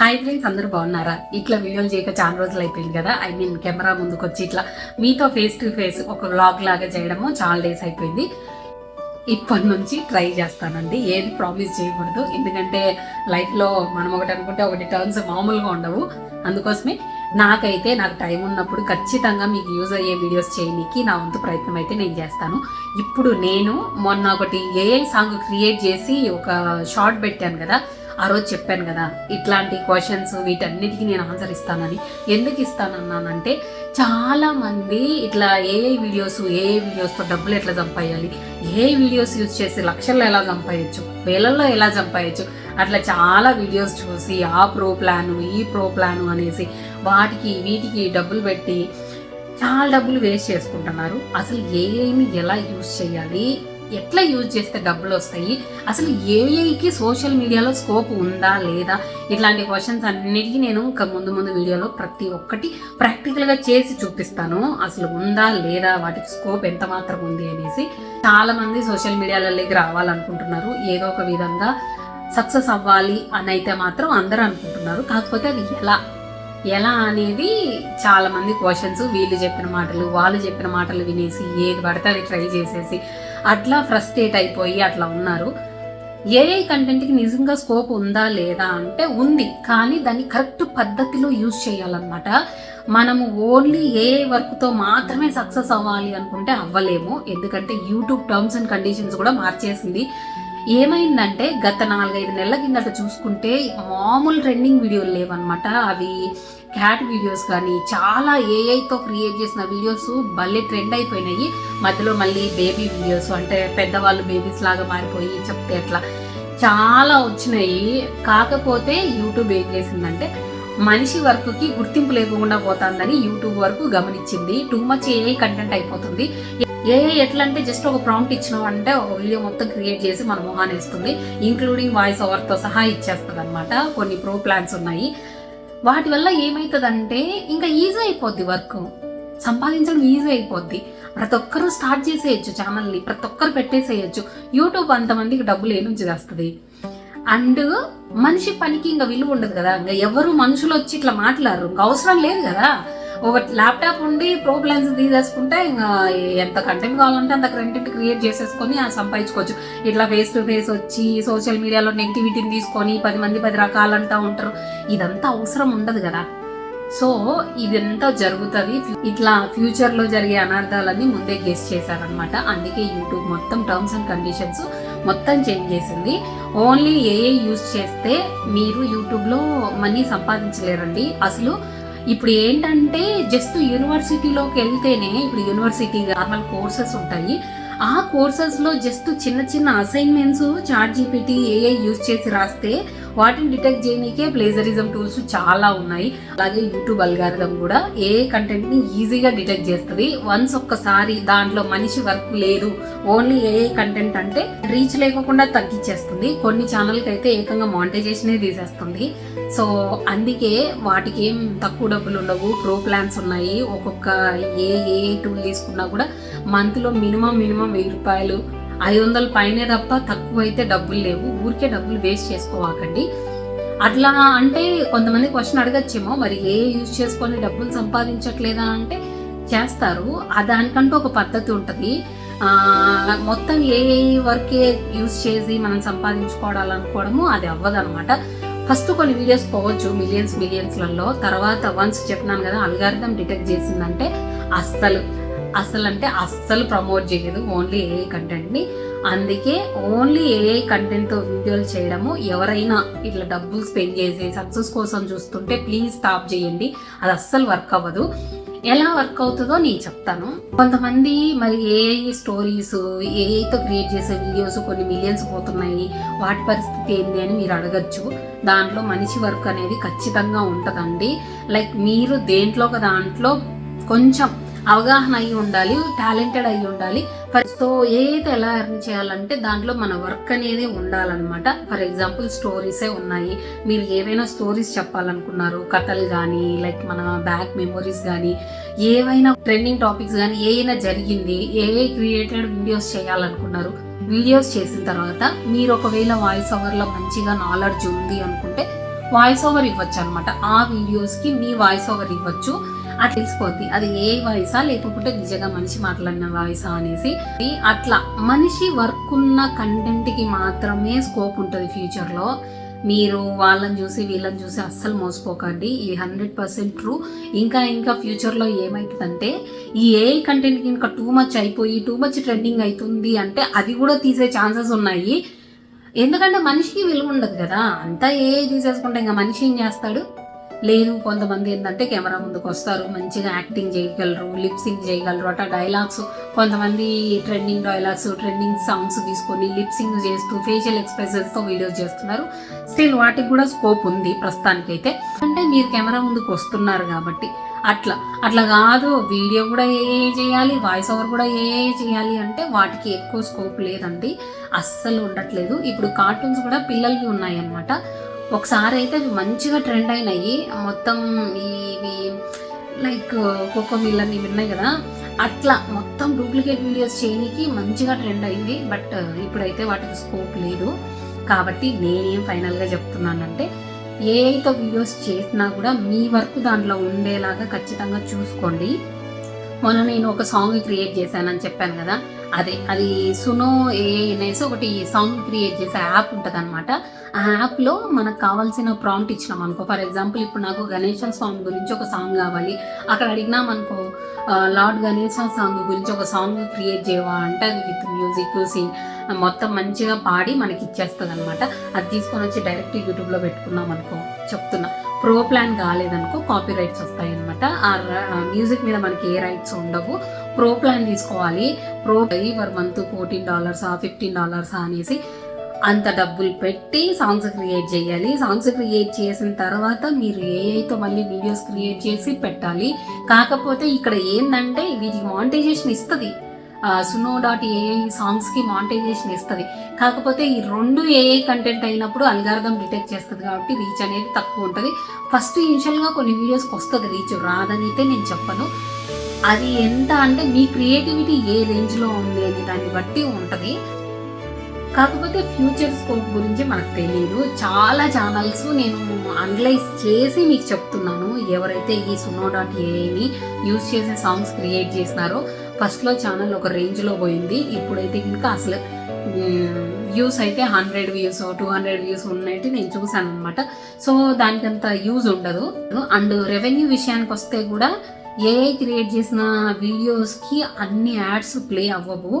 Hi friends అందరూ బాగున్నారా? ఇట్లా వీడియోలు చేయక చాలా రోజులు అయిపోయింది కదా. ఐ మీన్ కెమెరా ముందుకు వచ్చి ఇట్లా మీతో ఫేస్ టు ఫేస్ ఒక వ్లాగ్ లాగా చేయడము చాలా డేస్ అయిపోయింది. ఇప్పటి నుంచి ట్రై చేస్తానండి. ఏది ప్రామిస్ చేయకూడదు. ఎందుకంటే లైఫ్లో మనం ఒకటి అనుకుంటే ఒకటి టర్న్స్ మామూలుగా ఉండవు. అందుకోసమే నాకైతే నాకు టైం ఉన్నప్పుడు ఖచ్చితంగా మీకు యూజ్ అయ్యే వీడియోస్ చేయడానికి నా వంతు ప్రయత్నం అయితే నేను చేస్తాను. ఇప్పుడు నేను మొన్న ఒకటి ఏఐ సాంగ్ క్రియేట్ చేసి ఒక షార్ట్ పెట్టాను కదా. ఆ రోజు చెప్పాను కదా ఇట్లాంటి క్వశ్చన్స్ వీటన్నిటికీ నేను ఆన్సర్ ఇస్తానని. ఎందుకు ఇస్తానన్నానంటే చాలామంది ఇట్లా ఏ వీడియోస్ ఏ వీడియోస్తో డబ్బులు ఎట్లా సంపాయాలి ఏ వీడియోస్ యూజ్ చేసి లక్షల్లో ఎలా సంపాయచ్చు వేలల్లో ఎలా సంపాయచ్చు అట్లా చాలా వీడియోస్ చూసి ఆ ప్రో ప్లాను ఈ ప్రో ప్లాను అనేసి వాటికి వీటికి డబ్బులు పెట్టి చాలా డబ్బులు వేస్ట్ చేసుకుంటున్నారు. అసలు ఏఐని ఎలా యూజ్ చేయాలి? ఎట్లా యూజ్ చేస్తే డబ్బులు వస్తాయి? అసలు ఏఐకి సోషల్ మీడియాలో స్కోప్ ఉందా లేదా? ఇట్లాంటి క్వశ్చన్స్ అన్నిటికీ నేను ఇంకా ముందు ముందు వీడియోలో ప్రతి ఒక్కటి ప్రాక్టికల్గా చేసి చూపిస్తాను. అసలు ఉందా లేదా? వాటికి స్కోప్ ఎంత మాత్రం ఉంది అనేసి చాలా మంది సోషల్ మీడియాలలోకి రావాలనుకుంటున్నారు. ఏదో ఒక విధంగా సక్సెస్ అవ్వాలి అని అయితే మాత్రం అందరూ అనుకుంటున్నారు. కాకపోతే అది ఎలా? ఎలా అనేది చాలా మంది క్వశ్చన్స్ వీళ్ళు చెప్పిన మాటలు వాళ్ళు చెప్పిన మాటలు వినేసి ఏది పడితే అది ట్రై చేసేసి అట్లా ఫ్రస్ట్రేట్ అయిపోయి అట్లా ఉన్నారు. ఏఐ కంటెంట్కి నిజంగా స్కోప్ ఉందా లేదా అంటే ఉంది కానీ దాన్ని కరెక్ట్ పద్ధతిలో యూజ్ చేయాలన్నమాట. మనము ఓన్లీ ఏఐ వర్క్తో మాత్రమే సక్సెస్ అవ్వాలి అనుకుంటే అవ్వలేము. ఎందుకంటే యూట్యూబ్ టర్మ్స్ అండ్ కండిషన్స్ కూడా మార్చేసింది. ఏమైందంటే గత నాలుగైదు నెలల కిందట చూసుకుంటే మామూలు ట్రెండింగ్ వీడియోలు లేవన్నమాట. అవి క్యాట్ వీడియోస్ కానీ చాలా ఏఐతో క్రియేట్ చేసిన వీడియోస్ భలే ట్రెండ్ అయిపోయినాయి. మధ్యలో మళ్ళీ బేబీ వీడియోస్ అంటే పెద్దవాళ్ళు బేబీస్ లాగా మారిపోయి చెప్తే అట్లా చాలా వచ్చినాయి. కాకపోతే యూట్యూబ్ ఏం చేసిందంటే మనిషి వర్క్కి గుర్తింపు లేకుండా పోతుందని యూట్యూబ్ వరకు గమనించింది. టూ మచ్ ఏఐ కంటెంట్ అయిపోతుంది. ఏఐ ఎట్లా అంటే జస్ట్ ఒక ప్రాంప్ట్ ఇచ్చినావు అంటే ఒక వీడియో మొత్తం క్రియేట్ చేసి మన మొహాన్ని ఇస్తుంది. ఇంక్లూడింగ్ వాయిస్ ఓవర్తో సహా ఇచ్చేస్తుంది అనమాట కొన్ని ప్రో ప్లాన్స్ ఉన్నాయి. వాటి వల్ల ఏమవుతుందంటే ఇంకా ఈజీ అయిపోద్ది వర్క్ సంపాదించడం ఈజీ అయిపోద్ది. ప్రతి ఒక్కరూ స్టార్ట్ చేసేయచ్చు ఛానల్ని ప్రతి ఒక్కరు పెట్టేసేయచ్చు. యూట్యూబ్ అంతమందికి డబ్బులు ఏ నుంచి తెస్తుంది అండ్ మనిషి పనికి ఇంకా విలువ ఉండదు కదా. ఇంకా ఎవరు మనుషులు వచ్చి ఇట్లా మాట్లాడరు. ఇంకా అవసరం లేదు కదా. ఒక ల్యాప్టాప్ ఉండి ప్రో తీసేసుకుంటే ఇంకా ఎంత కంటెంట్ కావాలంటే అంత కంటెంట్ క్రియేట్ చేసేసుకొని సంపాదించుకోవచ్చు. ఇట్లా ఫేస్ టు ఫేస్ వచ్చి సోషల్ మీడియాలో నెగిటివిటీని తీసుకొని పది మంది పది రకాలంటా ఉంటారు. ఇదంతా అవసరం ఉండదు కదా. సో ఇదంతా జరుగుతుంది. ఇట్లా ఫ్యూచర్లో జరిగే అనర్థాలన్నీ ముందే గెస్ చేశారనమాట అందుకే యూట్యూబ్ మొత్తం టర్మ్స్ అండ్ కండిషన్స్ మొత్తం చేంజ్ చేసింది. ఓన్లీ ఏఏ యూజ్ చేస్తే మీరు యూట్యూబ్లో మనీ సంపాదించలేరండి. అసలు ఇప్పుడు ఏంటంటే జస్ట్ యూనివర్సిటీలోకి వెళ్తేనే ఇప్పుడు యూనివర్సిటీ నార్మల్ కోర్సెస్ ఉంటాయి. ఆ కోర్సెస్లో జస్ట్ చిన్న చిన్న assignments chat GPT AI use చేసి రాస్తే వాటిని డిటెక్ట్ చేయడానికే ప్లేజరిజం టూల్స్ చాలా ఉన్నాయి. అలాగే యూట్యూబ్ అల్గారిథం కూడా ఏ కంటెంట్ని ఈజీగా డిటెక్ట్ చేస్తుంది. వన్స్ ఒక్కసారి దాంట్లో మనిషి వర్క్ లేదు ఓన్లీ ఏ కంటెంట్ అంటే రీచ్ లేకుండా తగ్గించేస్తుంది కొన్ని ఛానల్కి అయితే ఏకంగా మానిటైజేషనే తీసేస్తుంది. సో అందుకే వాటికి ఏం తక్కువ డబ్బులు ఉండవు ప్రో ప్లాన్స్ ఉన్నాయి. ఒక్కొక్క ఏ ఏ టూల్ తీసుకున్నా కూడా మంత్లో మినిమం మినిమం వెయ్యి రూపాయలు ఐదు వందల పైనే తప్ప తక్కువ అయితే డబ్బులు లేవు. ఊరికే డబ్బులు వేస్ట్ చేసుకోవాకండి. అట్లా అంటే కొంతమంది క్వశ్చన్ అడగచ్చేమో మరి ఏ యూజ్ చేసుకొని డబ్బులు సంపాదించట్లేదా అంటే చేస్తారు. దానికంటూ ఒక పద్ధతి ఉంటుంది. మొత్తం ఏ వర్కే యూజ్ చేసి మనం సంపాదించుకోవాలనుకోవడము అది అవ్వదనమాట ఫస్ట్ కొన్ని వీడియోస్ పోవచ్చు మిలియన్స్ మిలియన్స్లలో. తర్వాత వన్స్ చెప్పినాను కదా అల్గారిథం డిటెక్ట్ చేసిందంటే అస్సలు అసలు అంటే అస్సలు ప్రమోట్ చేయదు ఓన్లీ ఏఐ కంటెంట్ని. అందుకే ఓన్లీ ఏఐ కంటెంట్తో వీడియోలు చేయడము ఎవరైనా ఇట్లా డబ్బులు స్పెండ్ చేసి సక్సెస్ కోసం చూస్తుంటే ప్లీజ్ స్టాప్ చేయండి అది అస్సలు వర్క్ అవ్వదు. ఎలా వర్క్ అవుతుందో నేను చెప్తాను. కొంతమంది మరి ఏఐ స్టోరీస్ ఏఐతో క్రియేట్ చేసే వీడియోస్ కొన్ని మిలియన్స్ పోతున్నాయి వాటి పరిస్థితి ఏంటి అని మీరు అడగచ్చు. దాంట్లో మనిషి వర్క్ అనేది ఖచ్చితంగా ఉంటుందండి. లైక్ మీరు దేంట్లో ఒక దాంట్లో కొంచెం అవగాహన అయి ఉండాలి టాలెంటెడ్ అయి ఉండాలి. సో ఏదైతే ఎలా ఎర్న్ చేయాలంటే దాంట్లో మన వర్క్ అనేది ఉండాలన్నమాట. ఫర్ ఎగ్జాంపుల్ స్టోరీసే ఉన్నాయి. మీరు ఏవైనా స్టోరీస్ చెప్పాలనుకున్నారు కథలు కానీ లైక్ మన బ్యాక్ మెమొరీస్ కానీ ఏవైనా ట్రెండింగ్ టాపిక్స్ కానీ ఏవైనా జరిగింది ఏ క్రియేటెడ్ వీడియోస్ చేయాలనుకున్నారు వీడియోస్ చేసిన తర్వాత మీరు ఒకవేళ వాయిస్ ఓవర్లో మంచిగా నాలెడ్జ్ ఉంది అనుకుంటే వాయిస్ ఓవర్ ఇవ్వచ్చు అనమాట ఆ వీడియోస్కి మీ వాయిస్ ఓవర్ ఇవ్వచ్చు. అది తెలిసిపోద్ది. అది ఏ వాయిసా లేకపోతే నిజంగా మనిషి మాట్లాడిన వాయిసా అనేసి. అట్లా మనిషి వర్క్ ఉన్న కంటెంట్కి మాత్రమే స్కోప్ ఉంటుంది ఫ్యూచర్లో. మీరు వాళ్ళని చూసి వీళ్ళని చూసి అస్సలు మోసపోకండి. ఇది హండ్రెడ్ పర్సెంట్ ట్రూ. ఇంకా ఇంకా ఫ్యూచర్లో ఏమవుతుందంటే ఈ ఏ కంటెంట్కి ఇంకా టూ మచ్ అయిపోయి టూ మచ్ ట్రెండింగ్ అవుతుంది అంటే అది కూడా తీసే ఛాన్సెస్ ఉన్నాయి. ఎందుకంటే మనిషికి విలువ ఉండదు కదా. అంతా ఏ తీసేసుకుంటే ఇంకా మనిషి ఏం చేస్తాడు? లేదు కొంతమంది ఏంటంటే కెమెరా ముందుకు వస్తారు మంచిగా యాక్టింగ్ చేయగలరు లిప్సింగ్ చేయగలరు అట్లా డైలాగ్స్ కొంతమంది ట్రెండింగ్ డైలాగ్స్ ట్రెండింగ్ సాంగ్స్ తీసుకొని లిప్సింగ్ చేస్తూ ఫేషియల్ ఎక్స్ప్రెషన్స్తో వీడియోస్ చేస్తున్నారు. స్టిల్ వాటికి కూడా స్కోప్ ఉంది ప్రస్తుతానికైతే. అంటే మీరు కెమెరా ముందుకు వస్తున్నారు కాబట్టి అట్లా. అట్లా కాదు వీడియో కూడా ఏ చేయాలి వాయిస్ ఓవర్ కూడా ఏ చేయాలి అంటే వాటికి ఎక్కువ స్కోప్ లేదండి. అస్సలు ఉండట్లేదు. ఇప్పుడు కార్టూన్స్ కూడా పిల్లలకి ఉన్నాయి అన్నమాట ఒకసారి అయితే అవి మంచిగా ట్రెండ్ అయినాయి. మొత్తం ఇవి లైక్ కోకో మిల్లని ఇవి ఉన్నాయి కదా? అట్లా మొత్తం డూప్లికేట్ వీడియోస్ చేయడానికి మంచిగా ట్రెండ్ అయింది. బట్ ఇప్పుడైతే వాటికి స్కోప్ లేదు. కాబట్టి నేనేం ఫైనల్గా చెప్తున్నానంటే ఏ అయితే వీడియోస్ చేసినా కూడా మీ వర్క్ దాంట్లో ఉండేలాగా ఖచ్చితంగా చూసుకోండి. మొన్న నేను ఒక సాంగ్ క్రియేట్ చేశానని చెప్పాను కదా? అదే అది సునో ఏ అనేసి ఒకటి సాంగ్ క్రియేట్ చేసే యాప్ ఉంటుంది అనమాట ఆ యాప్లో మనకు కావాల్సిన ప్రాంప్ట్ ఇచ్చినాం అనుకో. ఫర్ ఎగ్జాంపుల్ ఇప్పుడు నాకు గణేశ స్వామి గురించి ఒక సాంగ్ కావాలి. అక్కడ అడిగినాం అనుకో లార్డ్ గణేశ సాంగ్ గురించి ఒక సాంగ్ క్రియేట్ చేయవా అంటే అది విత్ మ్యూజిక్ సింగ్ మొత్తం మంచిగా పాడి మనకి ఇచ్చేస్తుంది అనమాట అది తీసుకొని వచ్చి డైరెక్ట్ యూట్యూబ్లో పెట్టుకున్నాం అనుకో చెప్తున్నా. ప్రో ప్లాన్ కాలేదనుకో కాపీ రైట్స్ వస్తాయి అనమాట ఆ మ్యూజిక్ మీద మనకి ఏ రైట్స్ ఉండవు. ప్రో ప్లాన్ తీసుకోవాలి. ప్రో పర్ మంత్ ఫోర్టీన్ డాలర్సా ఫిఫ్టీన్ డాలర్సా అనేసి అంత డబ్బులు పెట్టి సాంగ్స్ క్రియేట్ చేయాలి. సాంగ్స్ క్రియేట్ చేసిన తర్వాత మీరు ఏఐతో మళ్ళీ వీడియోస్ క్రియేట్ చేసి పెట్టాలి. కాకపోతే ఇక్కడ ఏంటంటే వీటికి మానిటైజేషన్ ఇస్తుంది. సునో డాట్ ఏఐ సాంగ్స్కి మానిటైజేషన్ ఇస్తుంది. కాకపోతే ఈ రెండు ఏఐ కంటెంట్ అయినప్పుడు అల్గార్థం డిటెక్ట్ చేస్తుంది కాబట్టి రీచ్ అనేది తక్కువ ఉంటుంది. ఫస్ట్ ఇనిషియల్గా కొన్ని వీడియోస్కి వస్తుంది రీచ్ రాదని అయితే నేను చెప్పను. అది ఎంత అంటే మీ క్రియేటివిటీ ఏ రేంజ్లో ఉంది అనే దాన్ని బట్టి ఉంటుంది. కాకపోతే ఫ్యూచర్ స్కోప్ గురించి మనకు తెలియదు చాలా ఛానల్స్ నేను అనలైజ్ చేసి మీకు చెప్తున్నాను. ఎవరైతే ఈ సునో డాట్ ఏఐని యూజ్ చేసే సాంగ్స్ క్రియేట్ చేసినారో ఫస్ట్లో ఛానల్ ఒక రేంజ్లో పోయింది. ఇప్పుడైతే ఇంకా అసలు వ్యూస్ అయితే hundred views two hundred views ఉన్నట్టు నేను చూసాను అనమాట సో దానికంత యూజ్ ఉండదు. అండ్ రెవెన్యూ విషయానికి వస్తే కూడా ఏఐ క్రియేట్ చేసిన వీడియోస్కి అన్ని యాడ్స్ ప్లే అవ్వవు.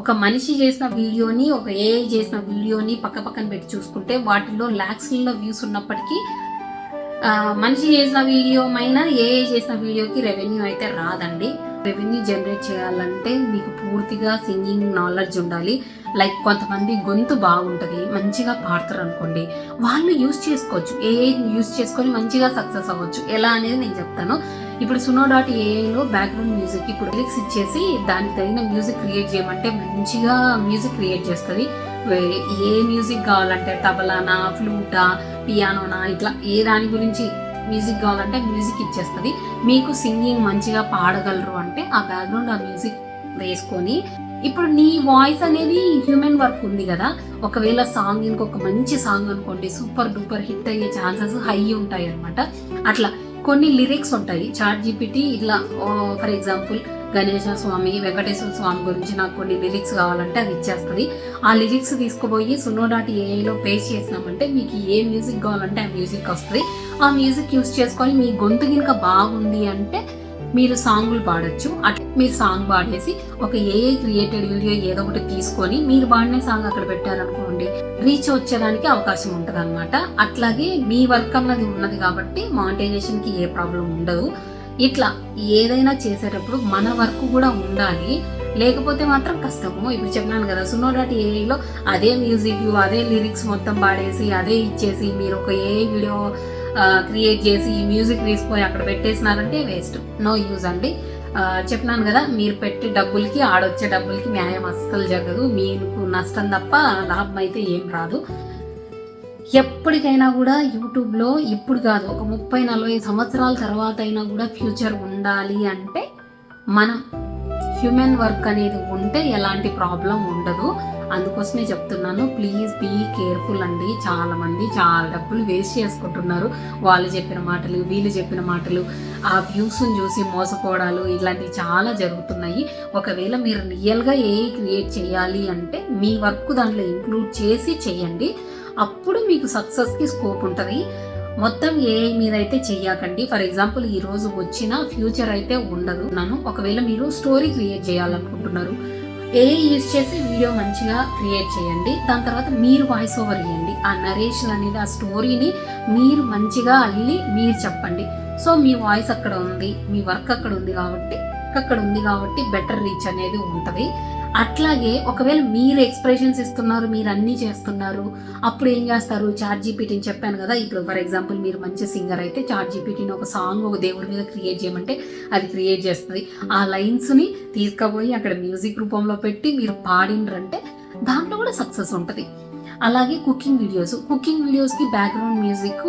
ఒక మనిషి చేసిన వీడియోని ఒక ఏఐ చేసిన వీడియోని పక్క పక్కన పెట్టి చూసుకుంటే వాటిలో ల్యాక్స్లలో వ్యూస్ ఉన్నప్పటికీ మనిషి చేసిన వీడియో అయినా ఏఐ చేసిన వీడియోకి రెవెన్యూ అయితే రాదండి. రెవెన్యూ జనరేట్ చేయాలంటే మీకు పూర్తిగా సింగింగ్ నాలెడ్జ్ ఉండాలి. లైక్ కొంతమంది గొంతు బాగుంటుంది మంచిగా పాడతారు అనుకోండి వాళ్ళు యూస్ చేసుకోవచ్చు. ఏఐ యూస్ చేసుకొని మంచిగా సక్సెస్ అవ్వచ్చు. ఎలా అనేది నేను చెప్తాను. ఇప్పుడు సునో డాట్ ఏఐలో బ్యాక్గ్రౌండ్ మ్యూజిక్ ఇప్పుడు లిరిక్స్ ఇచ్చేసి దానికి తగిన మ్యూజిక్ క్రియేట్ చేయమంటే మంచిగా మ్యూజిక్ క్రియేట్ చేస్తుంది. ఏ మ్యూజిక్ కావాలంటే తబలానా ఫ్లూటా పియానోనా ఇట్లా ఏ దాని గురించి మ్యూజిక్ కావాలంటే మ్యూజిక్ ఇచ్చేస్తుంది. మీకు సింగింగ్ మంచిగా పాడగలరు అంటే ఆ బ్యాక్గ్రౌండ్ ఆ మ్యూజిక్ వేసుకొని ఇప్పుడు నీ వాయిస్ అనేది హ్యూమన్ వర్క్ ఉంది కదా. ఒకవేళ సాంగ్ ఇంకొక మంచి సాంగ్ అనుకోండి సూపర్ డూపర్ హిట్ అయ్యే ఛాన్సెస్ హై ఉంటాయి అనమాట అట్లా కొన్ని లిరిక్స్ ఉంటాయి. చాట్ జీపీటీ ఇట్లా ఫర్ ఎగ్జాంపుల్ గణేశ స్వామి వెంకటేశ్వర స్వామి గురించి నాకు కొన్ని లిరిక్స్ కావాలంటే అది ఇచ్చేస్తుంది. ఆ లిరిక్స్ తీసుకుపోయి సునో డాట్ ఏఐలో పేస్ట్ చేసినామంటే మీకు ఏ మ్యూజిక్ కావాలంటే ఆ మ్యూజిక్ వస్తుంది. ఆ మ్యూజిక్ యూస్ చేసుకొని మీ గొంతు కనుక బాగుంది అంటే మీరు సాంగులు పాడొచ్చు. అట్లా మీరు సాంగ్ పాడేసి ఒక ఏఐ క్రియేటెడ్ వీడియో ఏదో ఒకటి తీసుకొని మీరు పాడిన సాంగ్ అక్కడ పెట్టారనుకోండి రీచ్ వచ్చేదానికి అవకాశం ఉంటుంది అనమాట అట్లాగే మీ వర్క్ అన్నది ఉన్నది కాబట్టి మానిటైజేషన్కి ఏ ప్రాబ్లం ఉండదు. ఇట్లా ఏదైనా చేసేటప్పుడు మన వర్క్ కూడా ఉండాలి. లేకపోతే మాత్రం కష్టము. ఇప్పుడు చెప్పినాను కదా సునో డాట్ ఏఐలో అదే మ్యూజిక్ అదే లిరిక్స్ మొత్తం పాడేసి అదే ఇచ్చేసి మీరు ఒక ఏ వీడియో క్రియేట్ చేసి ఈ మ్యూజిక్ తీసుకొని అక్కడ పెట్టేసినారంటే వేస్ట్ నో యూజ్ అండి. చెప్పినాను కదా మీరు పెట్టే డబ్బులకి ఆడొచ్చే డబ్బులకి న్యాయం అస్సలు జరగదు. మీకు నష్టం తప్ప లాభం అయితే ఏం రాదు. ఎప్పటికైనా కూడా యూట్యూబ్లో ఇప్పుడు కాదు ఒక ముప్పై నలభై సంవత్సరాల తర్వాత అయినా కూడా ఫ్యూచర్ ఉండాలి అంటే మనం హ్యూమన్ వర్క్ అనేది ఉంటే ఎలాంటి ప్రాబ్లం ఉండదు. అందుకోసమే చెప్తున్నాను ప్లీజ్ బీ కేర్ఫుల్ అండి. చాలా మంది చాలా డబ్బులు వేస్ట్ చేసుకుంటున్నారు. వాళ్ళు చెప్పిన మాటలు వీళ్ళు చెప్పిన మాటలు ఆ వ్యూస్ని చూసి మోసపోవడాలు ఇలాంటివి చాలా జరుగుతున్నాయి. ఒకవేళ మీరు రియల్గా ఏ క్రియేట్ చేయాలి అంటే మీ వర్క్ దాంట్లో ఇంక్లూడ్ చేసి చేయండి. అప్పుడు మీకు సక్సెస్కి స్కోప్ ఉంటుంది. మొత్తం ఏఐ మీద అయితే చెయ్యకండి. ఫర్ ఎగ్జాంపుల్ ఈ రోజు వచ్చిన ఫ్యూచర్ అయితే ఉండదు. నన్ను ఒకవేళ మీరు స్టోరీ క్రియేట్ చేయాలనుకుంటున్నారు ఏఐ యూజ్ చేసి వీడియో మంచిగా క్రియేట్ చేయండి దాని తర్వాత మీరు వాయిస్ ఓవర్ ఇవ్వండి ఆ నరేషన్ అనేది ఆ స్టోరీని మీరు మంచిగా అల్లి మీరు చెప్పండి. సో మీ వాయిస్ అక్కడ ఉంది మీ వర్క్ అక్కడ ఉంది కాబట్టి అక్కడ ఉంది కాబట్టి బెటర్ రీచ్ అనేది ఉంటుంది. అట్లాగే ఒకవేళ మీరు ఎక్స్ప్రెషన్స్ ఇస్తున్నారు మీరు అన్నీ చేస్తున్నారు అప్పుడు ఏం చేస్తారు? చాట్ జీపీటీని చెప్పాను కదా ఇప్పుడు ఫర్ ఎగ్జాంపుల్ మీరు మంచి సింగర్ అయితే చాట్ జీపీటీని ఒక సాంగ్ ఒక దేవుడి మీద క్రియేట్ చేయమంటే అది క్రియేట్ చేస్తుంది. ఆ లైన్స్ని తీసుకుపోయి అక్కడ మ్యూజిక్ రూపంలో పెట్టి మీరు పాడిండ్రంటే దాంట్లో కూడా సక్సెస్ ఉంటుంది. అలాగే కుకింగ్ వీడియోస్ కుకింగ్ వీడియోస్కి background music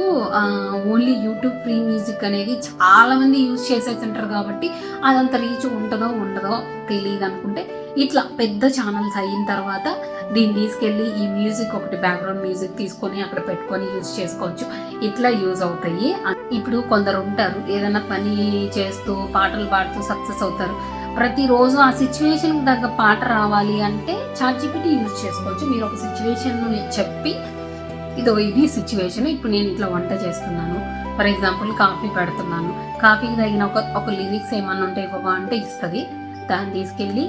only YouTube free music అనేది చాలామంది యూజ్ చేసేసి ఉంటారు కాబట్టి అదంత రీచ్ ఉంటుందో ఉండదో తెలియదు అనుకుంటే ఇట్లా పెద్ద ఛానల్స్ అయిన తర్వాత దీన్ని తీసుకెళ్ళి ఈ మ్యూజిక్ ఒకటి బ్యాక్గ్రౌండ్ మ్యూజిక్ తీసుకొని అక్కడ పెట్టుకొని యూజ్ చేసుకోవచ్చు. ఇట్లా యూజ్ అవుతాయి. ఇప్పుడు కొందరు ఉంటారు ఏదైనా పని చేస్తూ పాటలు పాడుతూ సక్సెస్ అవుతారు. ప్రతిరోజు ఆ సిచ్యువేషన్కి తగ్గ పాట రావాలి అంటే చాట్ జీపీటీ యూజ్ చేసుకోవచ్చు. మీరు ఒక సిచ్యువేషన్ చెప్పి ఇదో ఇది సిచ్యువేషన్ ఇప్పుడు నేను ఇట్లా వంట చేస్తున్నాను. ఫర్ ఎగ్జాంపుల్ కాఫీ పెడుతున్నాను. కాఫీకి తగిన ఒక ఒక లిరిక్స్ ఏమన్నా ఉంటే ఇవ్వవా అంటే ఇస్తుంది. దాన్ని తీసుకెళ్ళి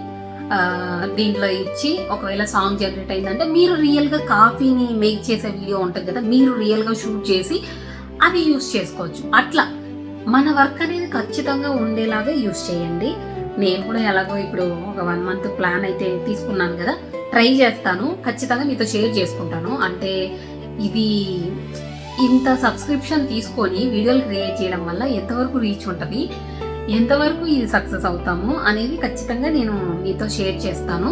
దీంట్లో ఇచ్చి ఒకవేళ సాంగ్ జనరేట్ అయిందంటే మీరు రియల్గా కాఫీని మేక్ చేసే వీడియో ఉంటుంది కదా మీరు రియల్గా షూట్ చేసి అది యూస్ చేసుకోవచ్చు. అట్లా మన వర్క్ అనేది ఖచ్చితంగా ఉండేలాగా యూస్ చేయండి. నేను కూడా ఎలాగో ఇప్పుడు ఒక వన్ మంత్ ప్లాన్ అయితే తీసుకున్నాను కదా. ట్రై చేస్తాను. ఖచ్చితంగా మీతో షేర్ చేసుకుంటాను. అంటే ఇది ఇంత సబ్స్క్రిప్షన్ తీసుకొని వీడియోలు క్రియేట్ చేయడం వల్ల ఎంతవరకు రీచ్ ఉంటుంది ఎంతవరకు ఇది సక్సెస్ అవుతాము అనేది ఖచ్చితంగా నేను మీతో షేర్ చేస్తాను.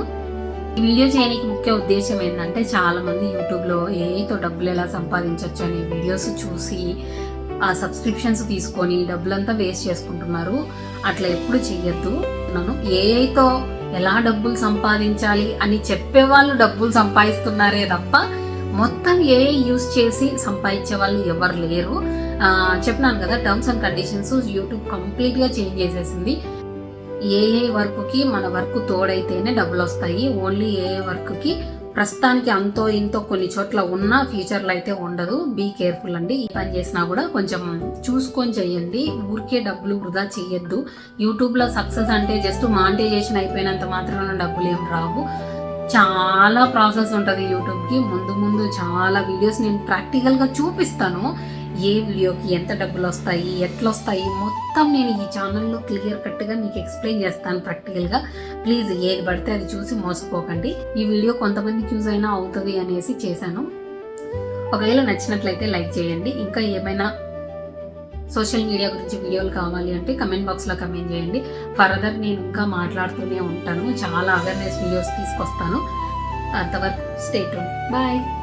ఈ వీడియో చేయడానికి ముఖ్య ఉద్దేశం ఏంటంటే చాలామంది యూట్యూబ్లో ఏతో డబ్బులు ఎలా సంపాదించవచ్చు అనే వీడియోస్ చూసి ఆ సబ్స్క్రిప్షన్స్ తీసుకొని డబ్బులంతా వేస్ట్ చేసుకుంటున్నారు. అట్లా ఎప్పుడు చెయ్యొద్దు. నన్ను ఏఐతో ఎలా డబ్బులు సంపాదించాలి అని చెప్పే వాళ్ళు డబ్బులు సంపాదిస్తున్నారే తప్ప మొత్తం ఏఐ యూస్ చేసి సంపాదించే వాళ్ళు ఎవరు లేరు. చెప్పినాను కదా టర్మ్స్ అండ్ కండిషన్స్ యూట్యూబ్ కంప్లీట్గా చేంజ్ చేసేసింది. ఏఏ వర్క్కి మన వర్క్ తోడైతేనే డబ్బులు వస్తాయి ఓన్లీ ఏఏ వర్క్కి ప్రస్తుతానికి అంతో ఇంతో కొన్ని చోట్ల ఉన్న ఫ్యూచర్లో అయితే ఉండదు. బీ కేర్ఫుల్ అండి. ఈ పని చేసినా కూడా కొంచెం చూసుకొని చెయ్యండి ఊరికే డబ్బులు వృధా చెయ్యొద్దు యూట్యూబ్లో సక్సెస్ అంటే జస్ట్ మానిటైజేషన్ అయిపోయినంత మాత్రమే డబ్బులు ఏం రావు. చాలా ప్రాసెస్ ఉంటుంది యూట్యూబ్కి ముందు ముందు చాలా వీడియోస్ నేను ప్రాక్టికల్గా చూపిస్తాను. ఏ వీడియోకి ఎంత డబ్బులు వస్తాయి ఎట్లా వస్తాయి మొత్తం నేను ఈ ఛానల్లో క్లియర్ కట్గా మీకు ఎక్స్ప్లెయిన్ చేస్తాను ప్రాక్టికల్గా. ప్లీజ్ ఏది పడితే అది చూసి మోసపోకండి. ఈ వీడియో కొంతమంది చూస్ అయినా అవుతుంది అనేసి చేశాను. ఒకవేళ నచ్చినట్లయితే లైక్ చేయండి. ఇంకా ఏమైనా సోషల్ మీడియా గురించి వీడియోలు కావాలి అంటే కమెంట్ బాక్స్లో కమెంట్ చేయండి. ఫర్దర్ నేను ఇంకా మాట్లాడుతూనే ఉంటాను. చాలా అవేర్నెస్ వీడియోస్ తీసుకొస్తాను. అంతవరకు స్టేట్ బాయ్